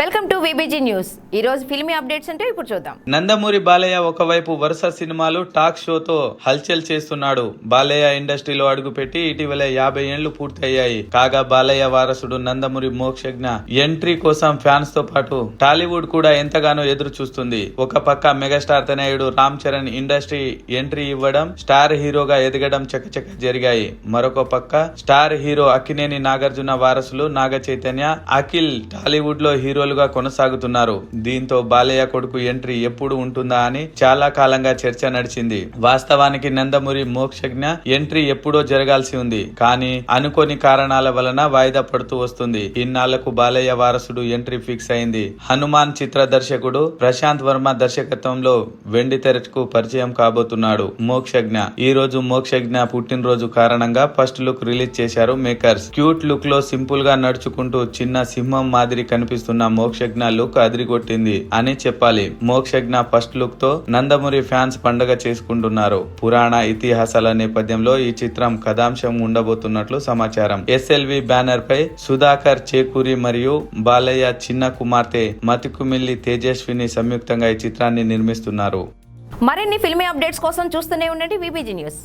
Welcome to VBG news ఈ రోజు filmy updates అంటే ఇప్పుడు చూద్దాం. నందమూరి బాలయ్య ఒకవైపు వరుస సినిమాలు టాక్ షోతో హల్చల్ చేస్తున్నాడు. బాలయ్య ఇండస్ట్రీలో అడుగుపెట్టి ఇటీవల యాభై ఏళ్ళు పూర్తయ్యాయి. కాగా బాలయ్య వారసుడు నందమూరి మోక్షజ్ఞ ఎంట్రీ కోసం ఫ్యాన్స్తో పాటు టాలీవుడ్ కూడా ఎంతగానో ఎదురు చూస్తుంది. ఒక పక్క మెగాస్టార్ తనయుడు రామ్ చరణ్ ఇండస్ట్రీ ఎంట్రీ ఇవ్వడం స్టార్ హీరోగా ఎదగడం చకచక జరిగాయి. మరొక పక్క స్టార్ హీరో అక్కినేని నాగార్జున వారసులు నాగ చైతన్య అఖిల్ టాలీవుడ్లో హీరో హీరోలుగా కొనసాగుతున్నారు. దీంతో బాలయ్య కొడుకు ఎంట్రీ ఎప్పుడు ఉంటుందా అని చాలా కాలంగా చర్చ నడిచింది. వాస్తవానికి నందమూరి మోక్షజ్ఞ ఎంట్రీ ఎప్పుడో జరగాల్సి ఉంది. కానీ అనుకోని కారణాల వలన వాయిదా పడుతూ వస్తుంది. ఇన్నాళ్ళకు బాలయ్య వారసుడు ఎంట్రీ ఫిక్స్ అయింది. హనుమాన్ చిత్ర దర్శకుడు ప్రశాంత్ వర్మ దర్శకత్వంలో వెండి తెరకు పరిచయం కాబోతున్నాడు మోక్షజ్ఞ. ఈ రోజు మోక్షజ్ఞ పుట్టినరోజు కారణంగా ఫస్ట్ లుక్ రిలీజ్ చేశారు మేకర్స్. క్యూట్ లుక్లో సింపుల్గా నడుచుకుంటూ చిన్న సింహం మాదిరి కనిపిస్తున్న మోక్షజ్ఞ లుక్ అదిరిగొట్టింది అని చెప్పాలి. మోక్షజ్ఞ ఫస్ట్ లుక్తో నందమూరి ఫ్యాన్స్ పండగ చేసుకుంటున్నారు. పురాణ ఇతిహాసాల నేపథ్యంలో ఈ చిత్రం కథాంశం ఉండబోతున్నట్లు సమాచారం. ఎస్ఎల్వి బ్యానర్ పై సుధాకర్ చేకూరి మరియు బాలయ్య చిన్న కుమార్తె మతికుమిల్లి తేజస్విని సంయుక్తంగా ఈ చిత్రాన్ని నిర్మిస్తున్నారు. మరిన్ని ఫిల్మీ అప్డేట్స్ కోసం చూస్తూనే ఉండండి విబిజీ న్యూస్.